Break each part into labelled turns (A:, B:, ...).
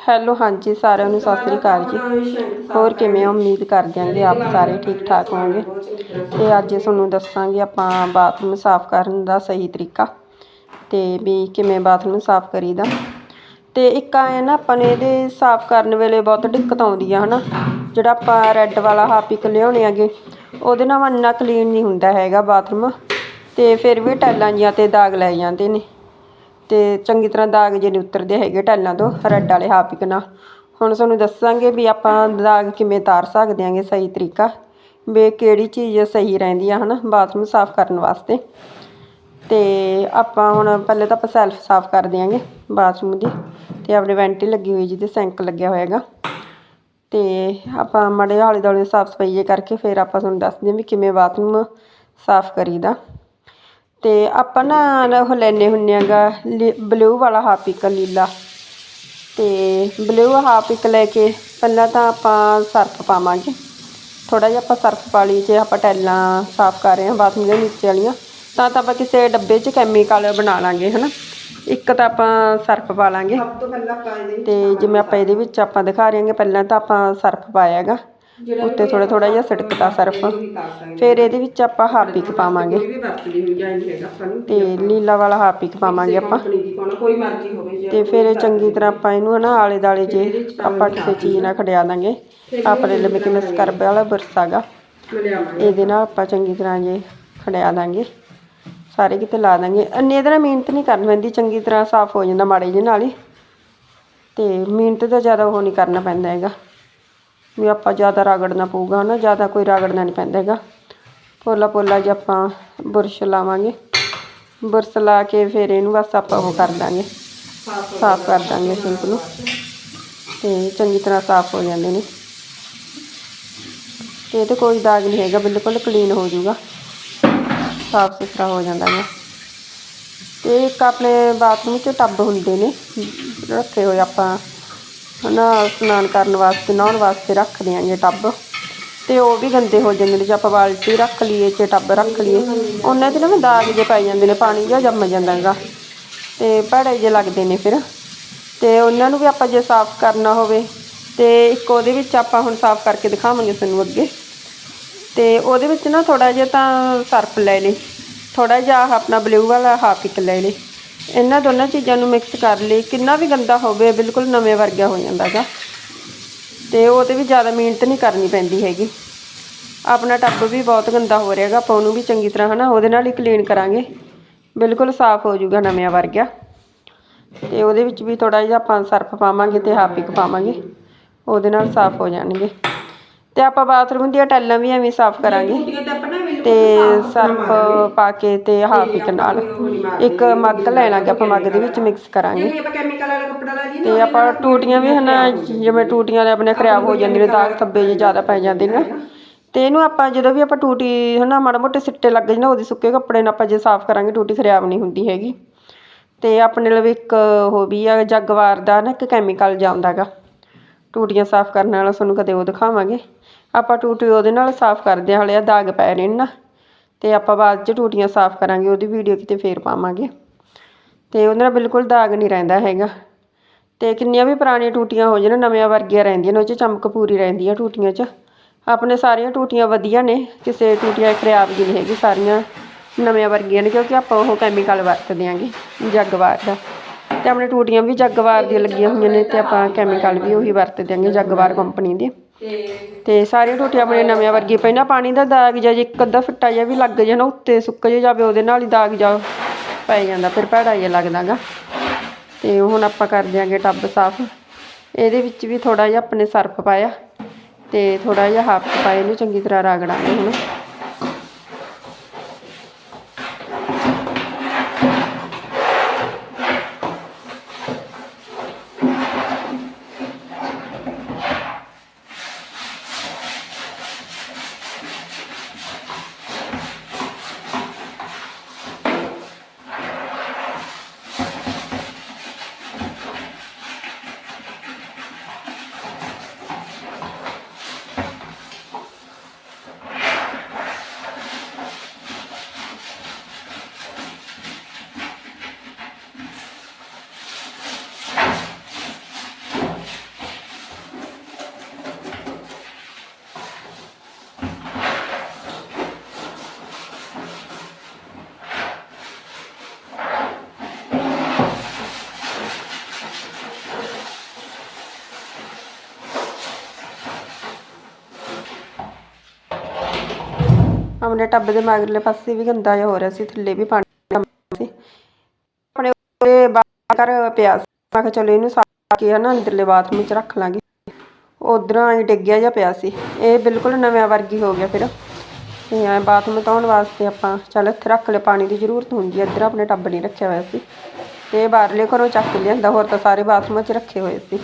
A: Hello ਹਾਂਜੀ, ਸਾਰਿਆਂ ਨੂੰ ਸਤਿ ਸ੍ਰੀ ਅਕਾਲ ਜੀ। ਹੋਰ ਕਿਵੇਂ ਹੋ? ਉਮੀਦ ਕਰਦੇ ਹਾਂ ਕਿ ਆਪ ਸਾਰੇ ਠੀਕ ਠਾਕ ਹੋਵੋਗੇ। ਤੇ ਅੱਜ ਤੁਹਾਨੂੰ ਦੱਸਾਂਗੇ ਆਪਾਂ ਬਾਥਰੂਮ ਸਾਫ਼ ਕਰਨ ਦਾ ਸਹੀ ਤਰੀਕਾ ਤੇ ਵੀ ਕਿਵੇਂ ਬਾਥਰੂਮ ਸਾਫ਼ ਕਰੀਦਾ। ਤੇ ਇੱਕ ਆਏ ਨਾ, ਆਪਾਂ ਨੇ ਇਹਦੇ ਸਾਫ਼ ਕਰਨ ਵੇਲੇ ਬਹੁਤ ਦਿੱਕਤ ਆਉਂਦੀ ਆ, ਹਨਾ। ਜਿਹੜਾ ਆਪਾਂ ਰੈੱਡ ਵਾਲਾ ਹਾਪਿਕ ਲਿਆਉਣੇ ਆਗੇ ਉਹਦੇ ਨਾਲ ਇੰਨਾ ਕਲੀਨ ਨਹੀਂ ਹੁੰਦਾ ਹੈਗਾ ਬਾਥਰੂਮ। ਤੇ ਫਿਰ ਵੀ ਟੈਲਾਂ ਜੀਆਂ ਤੇ ਦਾਗ ਲੈ ਜਾਂਦੇ ਨੇ। ਤੇ ਚੰਗੀ ਤਰ੍ਹਾਂ ਦਾਗ ਜੇ ਨਹੀਂ ਉਤਰਦੇ ਹੈਗੇ ਟੈਲਾਂ ਤੋਂ, ਰੈੱਡ ਵਾਲੇ ਹਾਪਿਕ ਨਾਲ ਹੁਣ ਤੁਹਾਨੂੰ ਦੱਸਾਂਗੇ ਵੀ ਆਪਾਂ ਦਾਗ ਕਿਵੇਂ ਤਾਰ ਸਕਦੇ ਆਂਗੇ ਸਹੀ ਤਰੀਕਾ, ਵੀ ਕਿਹੜੀ ਚੀਜ਼ ਸਹੀ ਰਹਿੰਦੀ ਆ ਹਨਾ, ਬਾਥਰੂਮ ਸਾਫ਼ ਕਰਨ ਵਾਸਤੇ। ਤੇ ਆਪਾਂ ਹੁਣ ਪਹਿਲੇ ਤਾਂ ਆਪਾਂ ਸੈਲਫ ਸਾਫ਼ ਕਰ ਦਿਆਂਗੇ ਬਾਥਰੂਮ ਦੀ, ਤੇ ਆਪਣੇ ਵੈਂਟੀ ਲੱਗੀ ਹੋਈ ਜਿਹਦੇ ਸਿੰਕ ਲੱਗਿਆ ਹੋਏਗਾ ਤੇ ਆਪਾਂ ਮੜੇ ਆਲੇ ਦੁਆਲੇ ਸਾਫ਼ ਸਫ਼ਾਈ ਜੇ ਕਰਕੇ ਫਿਰ ਆਪਾਂ ਤੁਹਾਨੂੰ ਦੱਸਦੇ ਹਾਂ ਵੀ ਕਿਵੇਂ ਬਾਥਰੂਮ ਸਾਫ਼ ਕਰੀਦਾ। ਤੇ ਆਪਾਂ ਨਾ ਉਹ ਲੈਨੇ ਹੁੰਨੇ ਆਗਾ ਬਲੂ ਵਾਲਾ ਹਾਪਿਕ ਲੀਲਾ। ਤੇ ਬਲੂ ਹਾਪਿਕ ਲੈ ਕੇ ਪਹਿਲਾਂ ਤਾਂ ਆਪਾਂ ਸਰਫ ਪਾਵਾਂਗੇ। ਥੋੜਾ ਜਿਹਾ ਆਪਾਂ ਸਰਫ ਪਾ ਲਈ ਜੇ ਆਪਾਂ ਟੈਲਾਂ ਸਾਫ਼ ਕਰ ਰਹੇ ਹਾਂ ਬਾਥਰੂਮ ਦੇ ਨੀਚੇ ਵਾਲੀਆਂ ਤਾਂ ਤਾਂ ਆਪਾਂ ਕਿਸੇ ਡੱਬੇ 'ਚ ਕੈਮੀਕਲ ਬਣਾ ਲਾਂਗੇ ਹਨਾ? ਇੱਕ ਤਾਂ ਆਪਾਂ ਸਰਫ ਪਾ ਲਾਂਗੇ।
B: ਸਭ ਤੋਂ
A: ਜਿਵੇਂ ਆਪਾਂ ਇਹਦੇ ਵਿੱਚ ਆਪਾਂ ਦਿਖਾ ਰਹੇ ਹਾਂਗੇ ਪਹਿਲਾਂ ਤਾਂ ਆਪਾਂ ਸਰਫ ਪਾਇਆਗਾ ਉੱਤੇ ਥੋੜਾ ਥੋੜਾ ਜਿਹਾ ਛਿੜਕਤਾ ਸਰਫ। ਫਿਰ ਇਹਦੇ ਵਿੱਚ ਆਪਾਂ ਹਾਪਿਕ ਪਾਵਾਂਗੇ।
B: ਨੂੰ
A: ਤੇ ਲੀਲਾ ਵਾਲਾ ਹਾਪਿਕ ਪਾਵਾਂਗੇ ਆਪਾਂ।
B: ਦੀ
A: ਤੇ ਫਿਰ ਚੰਗੀ ਤਰ੍ਹਾਂ ਆਪਾਂ ਇਹਨੂੰ ਹਨਾ ਆਲੇ ਦਾਲੇ ਜੇ ਆਪਾਂ ਕਿਸੇ ਚੀਜ਼ ਨਾਲ ਖੜਿਆ ਦਾਂਗੇ। ਆਪਣੇ ਲਈ ਕਿਵੇਂ ਸਕਰਬ ਵਾਲਾ ਬੁਰਸ਼ ਹੈਗਾ।
B: ਮੈਂ ਲਿਆਵਾਂਗੇ
A: ਇਹਦੇ ਨਾਲ ਆਪਾਂ ਚੰਗੀ ਤਰ੍ਹਾਂ ਜੇ ਖੜਿਆ ਦਾਂਗੇ। ਸਾਰੇ ਕਿਤੇ ਲਾ ਦਾਂਗੇ। ਅੰਨੇ ਇਹਦੇ ਨਾਲ ਮਿਹਨਤ ਨਹੀਂ ਕਰਨੀ ਪੈਂਦੀ ਚੰਗੀ ਤਰ੍ਹਾਂ ਸਾਫ਼ ਹੋ ਜਾਂਦਾ ਮਾੜੇ ਜਿਹੇ ਨਾਲ ਹੀ। ਤੇ ਮਿਹਨਤ ਤਾਂ ਜ਼ਿਆਦਾ ਉਹ ਨਹੀਂ ਕਰਨਾ ਪੈਂਦਾ ਹੈਗਾ। ਵੀ ਆਪਾਂ ਜ਼ਿਆਦਾ ਰਗੜਨਾ ਪਊਗਾ ਨਾ ਜ਼ਿਆਦਾ ਕੋਈ ਰਗੜਨਾ ਨਹੀਂ ਪੈਂਦਾ ਹੈਗਾ। ਪੋਲਾ ਪੋਲਾ ਜਿਹਾ ਆਪਾਂ ਬੁਰਸ਼ ਲਾਵਾਂਗੇ। ਬੁਰਸ਼ ਲਾ ਕੇ ਫਿਰ ਇਹਨੂੰ ਬਸ ਆਪਾਂ ਉਹ ਕਰ ਦਾਂਗੇ। ਸਾਫ਼ ਕਰ ਦਾਂਗੇ ਸਿੰਕ ਨੂੰ। ਤੇ ਚੰਗੀ ਤਰ੍ਹਾਂ ਸਾਫ਼ ਹੋ ਜਾਂਦੇ ਨੇ। ਤੇ ਇਹ ਤੇ ਕੋਈ ਦਾਗ ਨਹੀਂ ਹੈਗਾ, ਬਿਲਕੁਲ ਕਲੀਨ ਹੋ ਜਾਊਗਾ। ਸਾਫ਼ ਸੁਥਰਾ ਹੋ ਜਾਂਦਾ ਹੈ ਤੇ ਇੱਕ ਆਪਣੇ ਬਾਥਰੂਮ 'ਚ ਟੱਬ ਹੁੰਦੇ ਨੇ, ਰੱਖੇ ਹੋਏ ਆਪਾਂ ਹਨਾ ਇਸ਼ਨਾਨ ਕਰਨ ਵਾਸਤੇ, ਨਹਾਉਣ ਵਾਸਤੇ ਰੱਖ ਦਿਆਂਗੇ ਟੱਬ। ਤੇ ਉਹ ਵੀ ਗੰਦੇ ਹੋ ਜਾਂਦੇ ਨੇ, ਜੇ ਆਪਾਂ ਬਾਲਟੀ ਰੱਖ ਲਈਏ, ਜੇ ਟੱਬ ਰੱਖ ਲਈਏ, ਉਹਨਾਂ 'ਚ ਨਾ ਦਾਗ ਜੇ ਪੈ ਜਾਂਦੇ ਨੇ, ਪਾਣੀ ਜਿਹਾ ਜੰਮ ਜਾਂਦਾ ਹੈਗਾ ਤੇ ਭੜੇ ਜੇ ਲੱਗਦੇ ਨੇ ਫਿਰ। ਤੇ ਉਹਨਾਂ ਨੂੰ ਵੀ ਆਪਾਂ ਜੇ ਸਾਫ਼ ਕਰਨਾ ਹੋਵੇ, ਤੇ ਇੱਕ ਉਹਦੇ ਵਿੱਚ ਆਪਾਂ ਹੁਣ ਸਾਫ਼ ਕਰਕੇ ਦਿਖਾਵਾਂਗੇ ਤੁਹਾਨੂੰ ਅੱਗੇ। ਤੇ ਉਹਦੇ ਵਿੱਚ ਨਾ ਥੋੜਾ ਜਿਹਾ ਤਾਂ ਸਰਫ ਲੈ ਲਈ ਥੋੜਾ ਜਿਹਾ ਆਪਣਾ ਬਲੂ ਵਾਲਾ ਹਾਫ ਇੱਕ ਲੈ ਲਈ ਇਹਨਾਂ ਦੋਨਾਂ ਚੀਜ਼ਾਂ ਨੂੰ ਮਿਕਸ ਕਰ ਲਈ। ਕਿੰਨਾ ਵੀ ਗੰਦਾ ਹੋਵੇ ਬਿਲਕੁਲ ਨਵੇਂ ਵਰਗਾ ਹੋ ਜਾਂਦਾ ਹੈਗਾ ਤੇ ਉਹਦੇ ਵੀ ਜ਼ਿਆਦਾ ਮਿਹਨਤ ਨਹੀਂ ਕਰਨੀ ਪੈਂਦੀ ਹੈਗੀ। ਆਪਣਾ ਟੱਬ ਵੀ ਬਹੁਤ ਗੰਦਾ ਹੋ ਰਿਹਾ ਹੈਗਾ ਆਪਾਂ ਉਹਨੂੰ ਵੀ ਚੰਗੀ ਤਰ੍ਹਾਂ ਹਨਾ ਉਹਦੇ ਨਾਲ ਹੀ ਕਲੀਨ ਕਰਾਂਗੇ। ਬਿਲਕੁਲ ਸਾਫ਼ ਹੋ ਜਾਊਗਾ ਨਵਿਆਂ ਵਰਗਾ। ਤੇ ਉਹਦੇ ਵਿੱਚ ਵੀ ਥੋੜਾ ਜਿਹਾ ਆਪਾਂ ਸਰਫ ਪਾਵਾਂਗੇ ਤੇ ਹਾਪਿਕ ਪਾਵਾਂਗੇ। ਉਹਦੇ ਨਾਲ ਸਾਫ਼ ਹੋ ਜਾਣਗੇ। ਤੇ ਆਪਾਂ ਬਾਥਰੂਮ ਦੀਆਂ ਟੈਲਾਂ ਵੀ ਐਵੇਂ ਸਾਫ਼ ਕਰਾਂਗੇ।
B: ਤੇ
A: ਸਰਫ ਪਾ ਕੇ ਤੇ ਹਾਫ ਇੱਕ ਨਾਲ ਇੱਕ ਮੱਗ ਲੈਣਾ ਆਪਾਂ ਮੱਗ ਦੇ ਵਿੱਚ ਮਿਕਸ ਕਰਾਂਗੇ। ਤੇ ਆਪਾਂ ਟੂਟੀਆਂ ਵੀ ਹਨਾ, ਜਿਵੇਂ ਟੂਟੀਆਂ ਦੇ ਆਪਣੇ ਖਰਾਬ ਹੋ ਜਾਂਦੀਆਂ ਨੇ, ਦਾਗ ਧੱਬੇ ਜਿਹੇ ਜ਼ਿਆਦਾ ਪੈ ਜਾਂਦੇ ਨੇ। ਤੇ ਇਹਨੂੰ ਆਪਾਂ ਜਦੋਂ ਵੀ ਆਪਾਂ ਟੂਟੀ ਹਨਾ, ਮਾੜਾ ਮੋਟੇ ਸਿੱਟੇ ਲੱਗ ਜਾਣ ਉਹਦੇ ਸੁੱਕੇ ਕੱਪੜੇ ਨਾਲ ਆਪਾਂ ਜੇ ਸਾਫ਼ ਕਰਾਂਗੇ, ਟੂਟੀ ਖਰਾਬ ਨਹੀਂ ਹੁੰਦੀ ਹੈਗੀ। ਤੇ ਆਪਣੇ ਲਈ ਇੱਕ ਉਹ ਵੀ ਆ, ਜਗਵਾਰ ਦਾ ਨਾ ਇੱਕ ਕੈਮੀਕਲ ਜਾਂਦਾਗਾ ਟੂਟੀਆਂ ਸਾਫ਼ ਕਰਨ ਵਾਲਾ, ਤੁਹਾਨੂੰ ਕਦੇ ਉਹ ਦਿਖਾਵਾਂਗੇ। ਆਪਾਂ ਟੂਟੀ ਉਹਦੇ ਨਾਲ ਸਾਫ਼ ਕਰਦੇ ਹਾਂ, ਹਲੇ ਆ ਦਾਗ ਪੈ ਰਹੇ ਨੇ ਨਾ। ਤੇ ਆਪਾਂ ਬਾਅਦ ਚ ਟੂਟੀਆਂ ਸਾਫ਼ ਕਰਾਂਗੇ, ਉਹਦੀ ਵੀਡੀਓ ਕਿਤੇ ਫੇਰ ਪਾਵਾਂਗੇ। ਤੇ ਉਹਦੇ ਨਾਲ ਬਿਲਕੁਲ ਦਾਗ ਨਹੀਂ ਰਹਿੰਦਾ ਹੈਗਾ। ਤੇ ਕਿੰਨੀਆਂ ਵੀ ਪੁਰਾਣੀਆਂ ਟੂਟੀਆਂ ਹੋ ਜਾਣ, ਨਵੀਆਂ ਵਰਗੀਆਂ ਰਹਿੰਦੀਆਂ ਨੇ, ਉਹ 'ਚ ਚਮਕ ਪੂਰੀ ਰਹਿੰਦੀ ਆ ਟੂਟੀਆਂ 'ਚ। ਆਪਣੇ ਸਾਰੀਆਂ ਟੂਟੀਆਂ ਵਧੀਆ ਨੇ, ਕਿਸੇ ਟੂਟੀਆਂ ਖਰਾਬ ਜੀ ਨਹੀਂ ਹੈਗੀ, ਸਾਰੀਆਂ ਨਵੀਆਂ ਵਰਗੀਆਂ ਨੇ, ਕਿਉਂਕਿ ਆਪਾਂ ਉਹ ਕੈਮੀਕਲ ਵਰਤਦੇ ਆਂਗੇ, ਜਗਵਾਰ ਦਾ। ਤੇ ਆਪਣੇ ਟੂਟੀਆਂ ਵੀ ਜਗਵਾਰ ਦੀਆਂ ਲੱਗੀਆਂ ਹੋਈਆਂ ਨੇ, ਤੇ ਆਪਾਂ ਕੈਮੀਕਲ ਵੀ ਉਹੀ ਵਰਤਦੇ ਆਂਗੇ, ਜੱਗਵਾਰ ਕੰਪਨੀ ਦੇ। ਤੇ ਸਾਰੀਆਂ ਟੂਟੀਆਂ ਆਪਣੇ ਨਵੀਆਂ ਵਰਗੀ ਪਹਿਲਾਂ ਪਾਣੀ ਦਾ ਦਾਗ ਜਾਂ ਜੇ ਇੱਕ ਅੱਧਾ ਫਿੱਟਾ ਜਿਹਾ ਵੀ ਲੱਗ ਜਾਣਾ ਉੱਤੇ ਸੁੱਕ ਜੇ ਜਾਵੇ, ਉਹਦੇ ਨਾਲ ਹੀ ਦਾਗ ਜਾ ਪੈ ਜਾਂਦਾ, ਫਿਰ ਭੈੜਾ ਜਿਹਾ ਲੱਗਦਾਗਾ। ਤੇ ਹੁਣ ਆਪਾਂ ਕਰ ਦਿਆਂਗੇ ਟੱਬ ਸਾਫ਼। ਇਹਦੇ ਵਿੱਚ ਵੀ ਥੋੜਾ ਜਿਹਾ ਆਪਣੇ ਸਰਫ ਪਾਇਆ ਤੇ ਥੋੜਾ ਜਿਹਾ ਹਾਫ ਪਾਇਆ ਇਹਨੂੰ, ਚੰਗੀ ਤਰ੍ਹਾਂ ਰਗੜਾਂਗੇ ਹੁਣ। ਆਪਣੇ ਟੱਬ ਦੇ ਮਗਰਲੇ ਪਾਸੇ ਵੀ ਗੰਦਾ ਜਿਹਾ ਹੋ ਰਿਹਾ ਸੀ, ਥੱਲੇ ਵੀ ਪਾਣੀ ਸੀ। ਆਪਣੇ ਉਹਦੇ ਬਾਹਰ ਪਿਆ ਸੀ। ਮੈਂ ਕਿਹਾ ਚਲੋ ਇਹਨੂੰ ਸਾਫ਼ ਕਰਕੇ ਨਾ ਅੰਦਰਲੇ ਬਾਥਰੂਮ 'ਚ ਰੱਖ ਲਾਂਗੇ। ਉਧਰੋਂ ਹੀ ਡਿੱਗਿਆ ਜਿਹਾ ਪਿਆ ਸੀ। ਇਹ ਬਿਲਕੁਲ ਨਵਿਆਂ ਵਰਗੀ ਹੋ ਗਿਆ ਫਿਰ। ਤੇ ਐਂ ਬਾਥਰੂਮ ਧੋਣ ਵਾਸਤੇ ਆਪਾਂ ਚੱਲ ਇੱਥੇ ਰੱਖ ਲਿਆ, ਪਾਣੀ ਦੀ ਜ਼ਰੂਰਤ ਹੁੰਦੀ ਹੈ ਇੱਧਰ ਆਪਣੇ ਟੱਬ ਨਹੀਂ ਰੱਖਿਆ ਹੋਇਆ ਸੀ। ਤੇ ਬਾਹਰਲੇ ਘਰੋਂ ਚੱਕ ਲਿਆਂਦਾ, ਹੋਰ ਤਾਂ ਸਾਰੇ ਬਾਥਰੂਮਾਂ 'ਚ ਰੱਖੇ ਹੋਏ ਸੀ।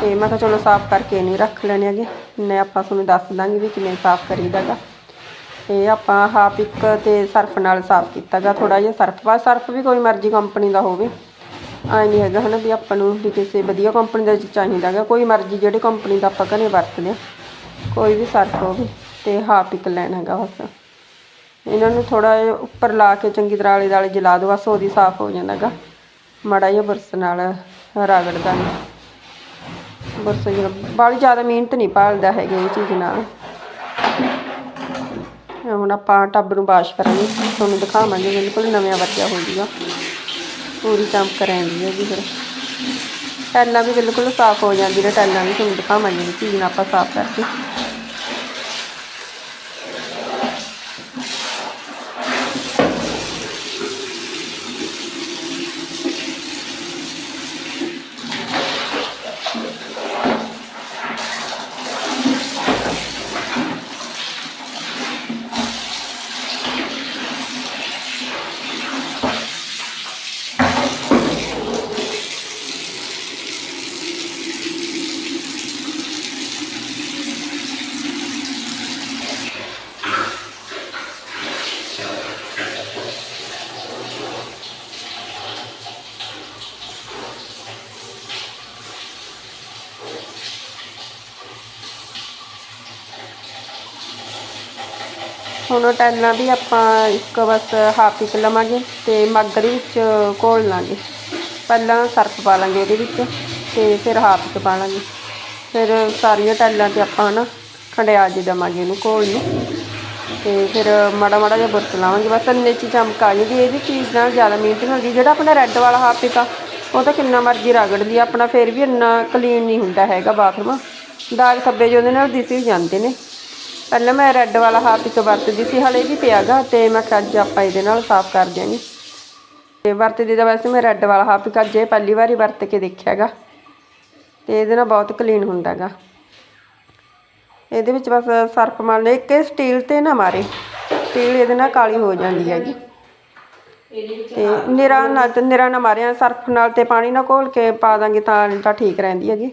A: ਤੇ ਮੈਂ ਕਿਹਾ ਚਲੋ ਸਾਫ਼ ਕਰਕੇ ਨਹੀਂ ਰੱਖ ਲੈਣੇ ਹੈਗੇ। ਮੈਂ ਆਪਾਂ ਤੁਹਾਨੂੰ ਦੱਸ ਦਾਂਗੀ ਵੀ ਕਿਵੇਂ ਸਾਫ਼ ਕਰੀਦਾਗਾ ਇਹ ਆਪਾਂ ਹਾਫ ਇੱਕ ਤੇ ਸਰਫ ਨਾਲ ਸਾਫ਼ ਕੀਤਾਗਾ ਥੋੜਾ ਜਿਹਾ ਸਰਫ। ਬਸ ਸਰਫ ਵੀ ਕੋਈ ਮਰਜ਼ੀ ਕੰਪਨੀ ਦਾ ਹੋਵੇ। ਐ ਨਹੀਂ ਹੈਗਾ ਹਨਾ ਵੀ ਆਪਾਂ ਨੂੰ ਵੀ ਕਿਸੇ ਵਧੀਆ ਕੰਪਨੀ ਦਾ ਚਾਹੀਦਾਗਾ ਕੋਈ ਮਰਜ਼ੀ ਜਿਹੜੀ ਕੰਪਨੀ ਦਾ ਆਪਾਂ ਘਰੇ ਵਰਤਦੇ ਹਾਂ, ਕੋਈ ਵੀ ਸਰਫ ਹੋਵੇ ਤੇ ਹਾਫ ਇੱਕ ਲੈਣਾ ਹੈਗਾ ਬਸ। ਇਹਨਾਂ ਨੂੰ ਥੋੜਾ ਜਿਹਾ ਉੱਪਰ ਲਾ ਕੇ ਚੰਗੀ ਤਰ੍ਹਾਂ ਆਲੇ ਦੁਆਲੇ ਜਲਾ ਦੋ, ਬਸ ਉਹਦੀ ਸਾਫ਼ ਹੋ ਜਾਂਦਾਗਾ ਮਾੜਾ ਜਿਹਾ ਬੁਰਸ ਨਾਲ ਰਗੜਦਾ ਨਹੀਂ ਬੁਰਸ ਜਿਹੜਾ ਬਾਹਲੀ ਜ਼ਿਆਦਾ ਮਿਹਨਤ ਨਹੀਂ ਭਾਲਦਾ ਹੈਗਾ ਇਹ ਚੀਜ਼ ਨਾਲ। ਹੁਣ ਆਪਾਂ ਟੱਬ ਨੂੰ ਵਾਸ਼ ਕਰਾਂਗੇ। ਤੁਹਾਨੂੰ ਦਿਖਾਵਾਂਗੇ, ਬਿਲਕੁਲ ਨਵਿਆਂ ਵਰਤਿਆ ਹੋ ਜਾਊਗਾ ਪੂਰੀ ਚਮਕ ਰਹਿੰਦੀ ਹੈ ਜੀ ਫਿਰ। ਟੈਲਾਂ ਵੀ ਬਿਲਕੁਲ ਸਾਫ਼ ਹੋ ਜਾਂਦੀ ਨੇ ਟੈਲਾਂ ਵੀ ਤੁਹਾਨੂੰ ਦਿਖਾਵਾਂਗੇ ਵੀ ਚੀਜ਼ ਨਾਲ ਆਪਾਂ ਸਾਫ਼ ਕਰਕੇ। ਹੁਣ ਉਹ ਟੈਲਾਂ ਵੀ ਆਪਾਂ ਇੱਕ ਬਸ ਹਾਫ ਇੱਕ ਲਵਾਂਗੇ ਤੇ ਮੱਗ ਦੇ ਵਿੱਚ ਘੋਲ ਲਾਂਗੇ। ਪਹਿਲਾਂ ਸਰਫ ਪਾ ਲਾਂਗੇ ਉਹਦੇ ਵਿੱਚ ਤੇ ਫਿਰ ਹਾਫ ਇੱਕ ਪਾ ਲਾਂਗੇ। ਫਿਰ ਸਾਰੀਆਂ ਟੈਲਾਂ ਤੇ ਆਪਾਂ ਨਾ ਖੰਡਿਆ ਜੀ ਦੇਵਾਂਗੇ ਇਹਨੂੰ ਘੋਲ ਨੂੰ। ਤੇ ਫਿਰ ਮਾੜਾ ਮਾੜਾ ਜਿਹਾ ਬੁਰਤ ਲਾਵਾਂਗੇ। ਬਸ ਇੰਨੇ ਚ ਚਮਕ ਆ ਜਾਂਦੀ ਇਹਦੀ ਚੀਜ਼ ਨਾਲ ਜ਼ਿਆਦਾ ਮਿਹਨਤ ਨਹੀਂ ਹੁੰਦੀ। ਜਿਹੜਾ ਆਪਣਾ ਰੈੱਡ ਵਾਲਾ ਹਾਫ ਇੱਕ ਆ, ਉਹ ਤਾਂ ਕਿੰਨਾ ਮਰਜ਼ੀ ਰਗੜ ਲਈ ਆਪਣਾ ਫਿਰ ਵੀ ਇੰਨਾ ਕਲੀਨ ਨਹੀਂ ਹੁੰਦਾ ਹੈਗਾ ਬਾਥਰੂਮ ਦਾਗ ਧੱਬੇ ਜਿਹੇ ਉਹਦੇ ਨਾਲ ਦਿਸ ਹੀ ਜਾਂਦੇ ਨੇ। ਪਹਿਲਾਂ ਮੈਂ ਰੈੱਡ ਵਾਲਾ ਹਾਫ ਇੱਕ ਵਰਤਦੀ ਸੀ, ਹਲੇ ਵੀ ਪਿਆਗਾ ਤੇ ਮੈਂ ਕਿਹਾ ਅੱਜ ਆਪਾਂ ਇਹਦੇ ਨਾਲ ਸਾਫ਼ ਕਰ ਦਿਆਂਗੇ। ਤੇ ਵਰਤਦੀ ਤਾਂ ਵੈਸੇ ਮੈਂ ਰੈੱਡ ਵਾਲਾ ਹਾਫ ਇੱਕ ਅੱਜ ਇਹ ਪਹਿਲੀ ਵਾਰੀ ਵਰਤ ਕੇ ਦੇਖਿਆਗਾ ਤੇ ਇਹਦੇ ਨਾਲ ਬਹੁਤ ਕਲੀਨ ਹੁੰਦਾਗਾ ਇਹਦੇ ਵਿੱਚ ਬਸ ਸਰਫ ਮਾਰ ਲੈ ਇੱਕ ਇਹ ਸਟੀਲ ਤੇ ਨਾ ਮਾਰੇ ਸਟੀਲ ਇਹਦੇ ਨਾਲ ਕਾਲੀ ਹੋ ਜਾਂਦੀ ਹੈਗੀ। ਤੇ ਨਿਰਾ ਨਾ ਤੇ ਨਿਰਾ ਨਾ ਮਾਰਿਆ, ਸਰਫ ਨਾਲ ਤੇ ਪਾਣੀ ਨਾਲ ਘੋਲ ਕੇ ਪਾ ਦਾਂਗੇ ਤਾਂ ਤਾਂ ਠੀਕ ਰਹਿੰਦੀ ਹੈਗੀ।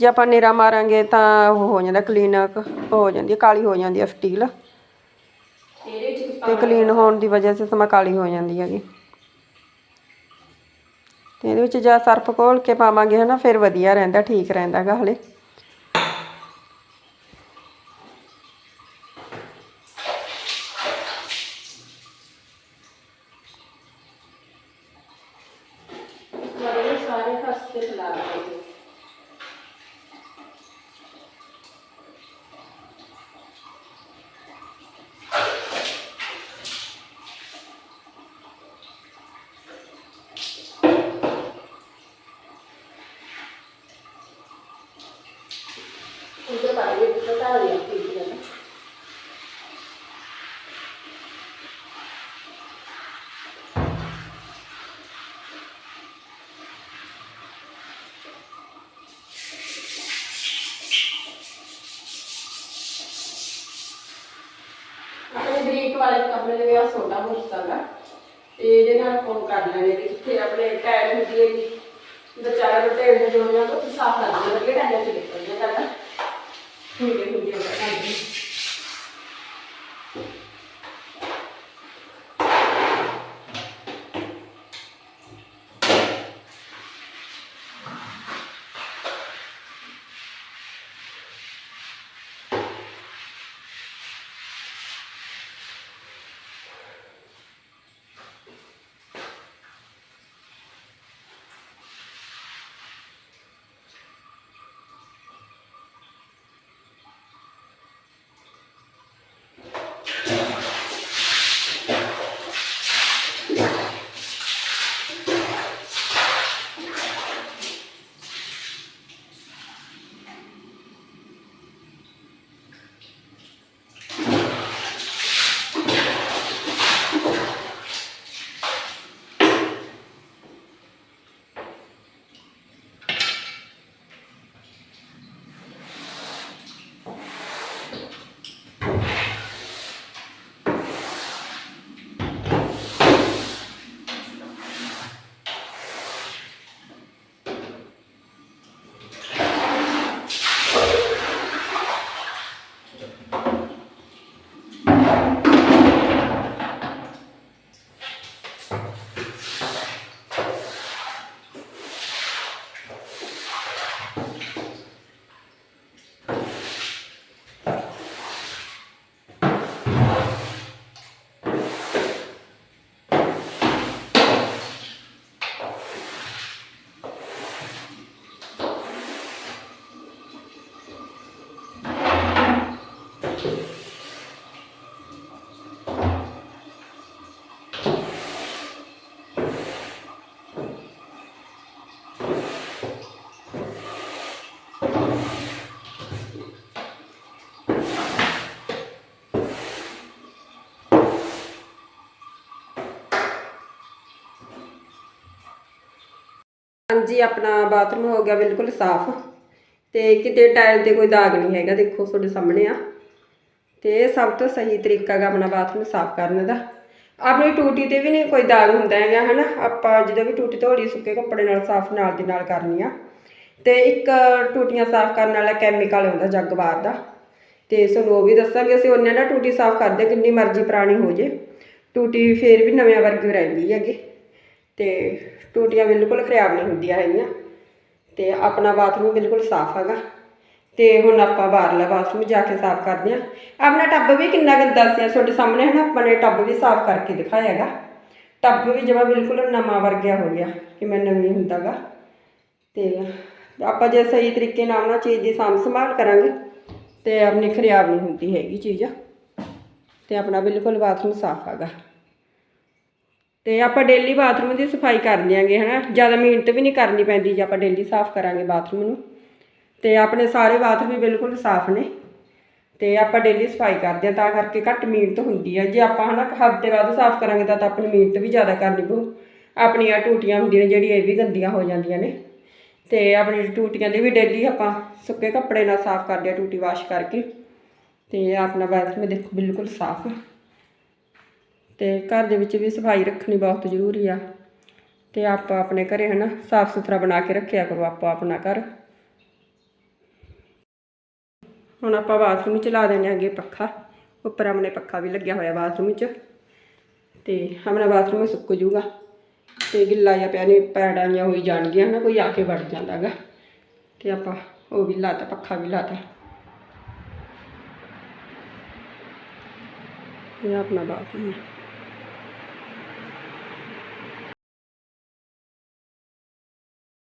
A: ਜੇ ਆਪਾਂ ਨੇਰਾ ਮਾਰਾਂਗੇ ਤਾਂ ਉਹ ਹੋ ਜਾਂਦਾ ਕਲੀਨ ਹੋ ਜਾਂਦੀ ਹੈ, ਕਾਲੀ ਹੋ ਜਾਂਦੀ ਹੈ ਸਟੀਲ।
B: ਇਹਦੇ
A: ਤੇ ਕਲੀਨ ਹੋਣ ਦੀ ਵਜ੍ਹਾ ਸੇ ਸਮਾਂ ਕਾਲੀ ਹੋ ਜਾਂਦੀ ਹੈਗੀ। ਤੇ ਇਹਦੇ ਵਿੱਚ ਜਾਂ ਸਰਫ ਘੋਲ ਕੇ ਪਾਵਾਂਗੇ ਹਨਾ, ਫਿਰ ਵਧੀਆ ਰਹਿੰਦਾ, ਠੀਕ ਰਹਿੰਦਾਗਾ ਹਲੇ
B: ਸਾਰੇ ਫਸ ਤੇ ਫਲਾ ਦਿੰਦੇ ਉਧਰ ਪਾਣੀ ਦੇ ਪਤਾ ਲਿਆ ਠੀਕ ਹੈ ਆਪਣੇ ਬਰੀਕ ਵਾਲੇ ਕੱਪੜੇ ਦੇ ਵਿੱਚ ਛੋਟਾ ਮੁਸਤਾਗਾ ਤੇ ਇਹਦੇ ਨਾਲ ਫੋਨ ਕਰ ਲੈਣੇ ਤੇ ਜਿੱਥੇ ਆਪਣੇ ਟਾਇਰ ਹੁੰਦੀ ਹੈ ਜੀ ਵਿਚਾਰਾ ਰੋਟੇ ਦੇ ਜੋ ਜਾਂ ਉਹ ਸਾਫ਼ ਕਰ ਦਿੰਦੇ ਵਧੀਆ ਟਾਇਰ ਚ ਨਿਕਲ ਜਾਂਦਾ ਹੁੰਦੇ ਹੁੰਦੇ ਹੁੰਦਾ ਹਾਂਜੀ
A: ਹਾਂਜੀ, ਆਪਣਾ ਬਾਥਰੂਮ ਹੋ ਗਿਆ ਬਿਲਕੁਲ ਸਾਫ਼। ਤੇ ਕਿਤੇ ਟਾਇਲ ਤੇ ਕੋਈ ਦਾਗ ਨਹੀਂ ਹੈਗਾ, ਦੇਖੋ ਤੁਹਾਡੇ ਸਾਹਮਣੇ ਆ। ਤੇ ਇਹ ਸਭ ਤੋਂ ਸਹੀ ਤਰੀਕਾ ਹੈ ਆਪਣਾ ਬਾਥਰੂਮ ਸਾਫ਼ ਕਰਨ ਦਾ। ਆਪਣੀ ਟੂਟੀ ਤੇ ਵੀ ਨਹੀਂ ਕੋਈ ਦਾਗ ਹੁੰਦਾ ਹੈਗਾ, ਹਨਾ? ਆਪਾਂ ਜਦੋਂ ਵੀ ਟੂਟੀ ਧੋੜੀ ਸੁੱਕੇ ਕੱਪੜੇ ਨਾਲ ਸਾਫ਼ ਨਾਲ ਦੀ ਨਾਲ ਕਰਨੀ ਆ। ਤੇ ਇੱਕ ਟੂਟੀਆਂ ਸਾਫ਼ ਕਰਨ ਵਾਲਾ ਕੈਮੀਕਲ ਆਉਂਦਾ ਜੱਗ ਬਾਹਰ ਦਾ। ਤੇ ਤੁਹਾਨੂੰ ਉਹ ਵੀ ਦੱਸਾਂਗੇ, ਅਸੀਂ ਉਹਨੇ ਨਾ ਟੂਟੀ ਸਾਫ਼ ਕਰਦੇ ਕਿੰਨੀ ਮਰਜ਼ੀ ਪੁਰਾਣੀ ਹੋ ਜੇ। ਟੂਟੀ ਫੇਰ ਵੀ ਨਵਿਆਂ ਵਰਗੀ ਰਹਿੰਦੀ ਹੈਗੀ। ਤੇ ਟੂਟੀਆਂ ਬਿਲਕੁਲ ਖਰਾਬ ਨਹੀਂ ਹੁੰਦੀਆਂ ਹੈਗੀਆਂ। ਤੇ ਆਪਣਾ ਬਾਥਰੂਮ ਬਿਲਕੁਲ ਸਾਫ਼ ਹੈਗਾ। ਤੇ ਹੁਣ ਆਪਾਂ ਬਾਹਰਲਾ ਬਾਥਰੂਮ ਜਾ ਕੇ ਸਾਫ਼ ਕਰਦੇ ਹਾਂ। ਆਪਣਾ ਟੱਬ ਵੀ ਕਿੰਨਾ ਗੰਦਾ ਸੀ ਤੁਹਾਡੇ ਸਾਹਮਣੇ ਹੈ ਨਾ ਆਪਾਂ ਨੇ ਟੱਬ ਵੀ ਸਾਫ਼ ਕਰਕੇ ਦਿਖਾਇਆ ਹੈਗਾ। ਟੱਬ ਵੀ ਜਮਾ ਬਿਲਕੁਲ ਨਵਾਂ ਵਰਗਿਆ ਹੋ ਗਿਆ ਕਿ ਮੈਂ ਨਵੀਂ ਹੁੰਦਾਗਾ। ਤੇ ਆਪਾਂ ਜੇ ਸਹੀ ਤਰੀਕੇ ਨਾਲ ਨਾ ਚੀਜ਼ ਦੀ ਸਾਂਭ ਸੰਭਾਲ ਕਰਾਂਗੇ, ਤੇ ਆਪਣੀ ਖਰਾਬ ਨਹੀਂ ਹੁੰਦੀ ਹੈਗੀ ਚੀਜ਼। ਤੇ ਆਪਣਾ ਬਿਲਕੁਲ ਬਾਥਰੂਮ ਸਾਫ਼ ਹੈਗਾ। ਤੇ ਆਪਾਂ ਡੇਲੀ ਬਾਥਰੂਮ ਦੀ ਸਫ਼ਾਈ ਕਰ ਦਿਆਂਗੇ, ਹਨਾ? ਜ਼ਿਆਦਾ ਮਿਹਨਤ ਵੀ ਨਹੀਂ ਕਰਨੀ ਪੈਂਦੀ ਜੇ ਆਪਾਂ ਡੇਲੀ ਸਾਫ਼ ਕਰਾਂਗੇ ਬਾਥਰੂਮ ਨੂੰ। ਤੇ ਆਪਣੇ ਸਾਰੇ ਬਾਥਰੂਮ ਵੀ ਬਿਲਕੁਲ ਸਾਫ਼ ਨੇ। ਤੇ ਆਪਾਂ ਡੇਲੀ ਸਫ਼ਾਈ ਕਰਦੇ ਹਾਂ ਤਾਂ ਕਰਕੇ ਘੱਟ ਮਿਹਨਤ ਹੁੰਦੀ ਹੈ ਜੇ ਆਪਾਂ, ਹਨਾ, ਹਫ਼ਤੇ ਬਾਅਦ ਸਾਫ਼ ਕਰਾਂਗੇ, ਤਾਂ ਆਪਣੀ ਮਿਹਨਤ ਵੀ ਜ਼ਿਆਦਾ ਕਰਨੀ ਪਊ। ਆਪਣੀਆਂ ਟੂਟੀਆਂ ਹੁੰਦੀਆਂ ਨੇ, ਜਿਹੜੀਆਂ ਇਹ ਵੀ ਗੰਦੀਆਂ ਹੋ ਜਾਂਦੀਆਂ ਨੇ। ਤੇ ਆਪਣੀ ਟੂਟੀਆਂ ਦੇ ਵੀ ਡੇਲੀ ਆਪਾਂ ਸੁੱਕੇ ਕੱਪੜੇ ਨਾਲ ਸਾਫ਼ ਕਰਦੇ ਹਾਂ ਟੂਟੀ ਵਾਸ਼ ਕਰਕੇ। ਤੇ ਆਪਣਾ ਬਾਥਰੂਮ ਦੇਖੋ ਬਿਲਕੁਲ ਸਾਫ਼ ਤੇ ਘਰ ਦੇ ਵਿੱਚ ਵੀ ਸਫ਼ਾਈ ਰੱਖਣੀ ਬਹੁਤ ਜ਼ਰੂਰੀ ਆ। ਤੇ ਆਪਾਂ ਆਪਣੇ ਘਰੇ ਹਨਾ ਸਾਫ਼ ਸੁਥਰਾ ਬਣਾ ਕੇ ਰੱਖਿਆ ਕਰੋ ਆਪਾਂ ਆਪਣਾ ਘਰ। ਹੁਣ ਆਪਾਂ ਬਾਥਰੂਮ ਚ ਲਾ ਦੇਣੇ ਅੱਗੇ ਪੱਖਾ। ਉੱਪਰ ਆਪਣੇ ਪੱਖਾ ਵੀ ਲੱਗਿਆ ਹੋਇਆ ਬਾਥਰੂਮ 'ਚ ਤੇ ਆਪਣਾ ਬਾਥਰੂਮ ਸੁੱਕ ਜੂਗਾ। ਤੇ ਗਿੱਲਾ ਜਿਹਾ ਪਿਆ ਨਹੀਂ ਪੈੜਾਂ ਜਿਹੀਆਂ ਹੋਈ ਜਾਣਗੀਆਂ ਨਾ ਕੋਈ ਆ ਕੇ ਵੜ ਜਾਂਦਾਗਾ। ਤੇ ਆਪਾਂ ਉਹ ਵੀ ਲਾਤਾ, ਪੱਖਾ ਵੀ ਲਾਤਾ। ਇਹ ਆਪਣਾ ਬਾਥਰੂਮ